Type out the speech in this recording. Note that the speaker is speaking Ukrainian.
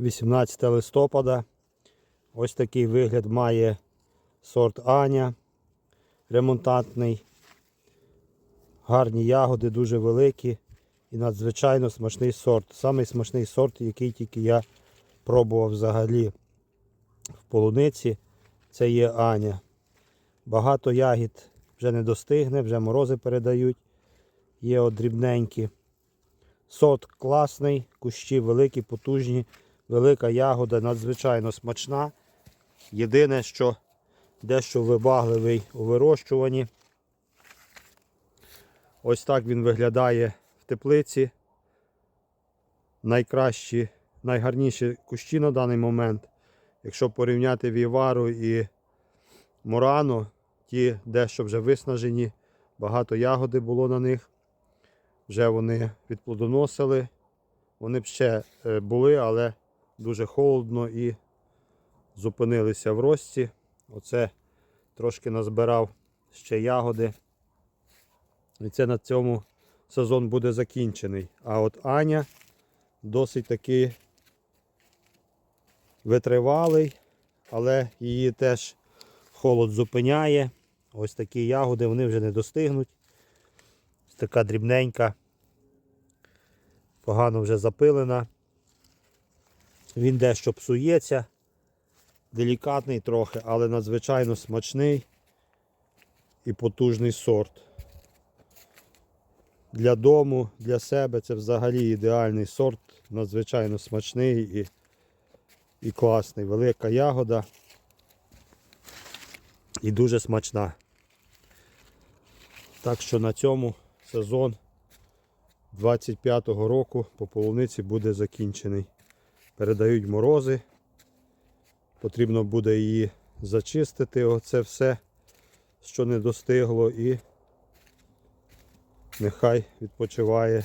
18 листопада. Ось такий вигляд має сорт Аня ремонтантний. Гарні ягоди, дуже великі і надзвичайно смачний сорт. Самий смачний сорт, який тільки я пробував взагалі в полуниці, це є Аня. Багато ягід вже не достигне, вже морози передають. Є от дрібненькі. Сорт класний, кущі великі, потужні, велика ягода, надзвичайно смачна. Єдине, що дещо вибагливий у вирощуванні. Ось так він виглядає в теплиці. Найкращі, найгарніші кущі на даний момент. Якщо порівняти Вівару і Мурано, ті дещо вже виснажені, багато ягоди було на них. Вже вони відплодоносили. Вони б ще е, були, але дуже холодно і зупинилися в рості. Оце трошки назбирав ще ягоди. І це на цьому сезон буде закінчений. А от Аня досить таки витривалий, але її теж холод зупиняє. Ось такі ягоди вони вже не достигнуть. Ось така дрібненька, погано вже запилена. Він дещо псується, делікатний трохи, але надзвичайно смачний і потужний сорт. Для дому, для себе це взагалі ідеальний сорт, надзвичайно смачний і, і класний. Велика ягода і дуже смачна. Так що на цьому сезон 25-го року по полуниці буде закінчений. Передають морози. Потрібно буде її зачистити, оце все, що не достигло, і нехай відпочиває